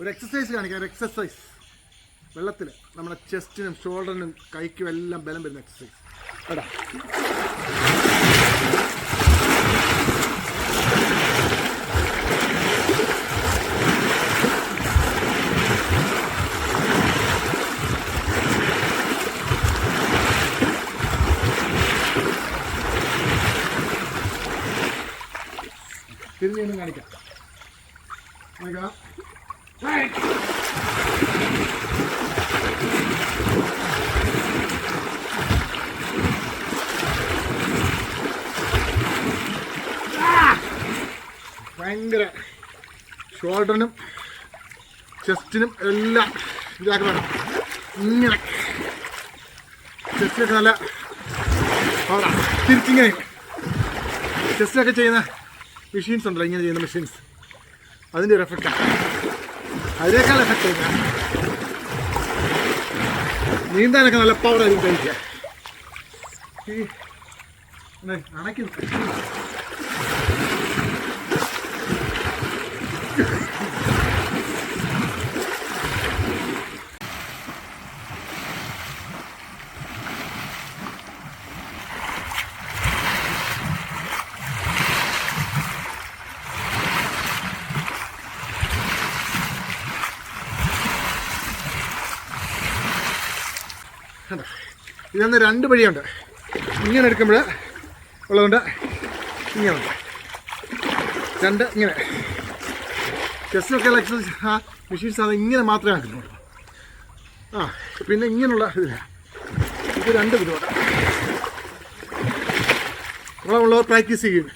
ഒരു എക്സസൈസ് കാണിക്കാം ഒരു എക്സസൈസ് വെള്ളത്തിൽ നമ്മുടെ ചെസ്റ്റിനും ഷോൾഡറിനും കൈക്കും എല്ലാം ബലം വരുന്ന എക്സസൈസ് കേടാ തിരിഞ്ഞു കാണിക്കാം. കാണിക്കാം. ഭയങ്കര ഷോൾഡറിനും ചെസ്റ്റിനും എല്ലാം ഇതാക്കി വേണം ഇങ്ങനെ. ചെസ്റ്റൊക്കെ നല്ല തിരിച്ചിങ്ങനെ ചെസ്റ്റിലൊക്കെ ചെയ്യുന്ന മെഷീൻസ് ഉണ്ടല്ലോ ഇങ്ങനെ ചെയ്യുന്ന മെഷീൻസ് അതിന്റെ ഒരു എഫക്റ്റാണ് അതിനേക്കാൾ എഫക്റ്റ് ആയിട്ടാ നീന്താനൊക്കെ നല്ല പവറായിരിക്കും കഴിക്കുക ഈ അണയ്ക്കുന്നു കണ്ടോ? ഇതൊന്ന് രണ്ട് വഴിയുണ്ട്. ഇങ്ങനെ എടുക്കുമ്പോൾ ഉള്ളതുകൊണ്ട് ഇങ്ങനെ രണ്ട് ഇങ്ങനെ. ചെസ്സിനൊക്കെയുള്ള എക്സസൈസ് ആ മെഷീൻസ് അത് ഇങ്ങനെ മാത്രമേ ആക്കുന്നുള്ളൂ ആ പിന്നെ ഇങ്ങനെയുള്ള ഇതില്ല ഇത് രണ്ട് ഇതിലുണ്ട് നമ്മളുള്ളവർ പ്രാക്ടീസ് ചെയ്യും.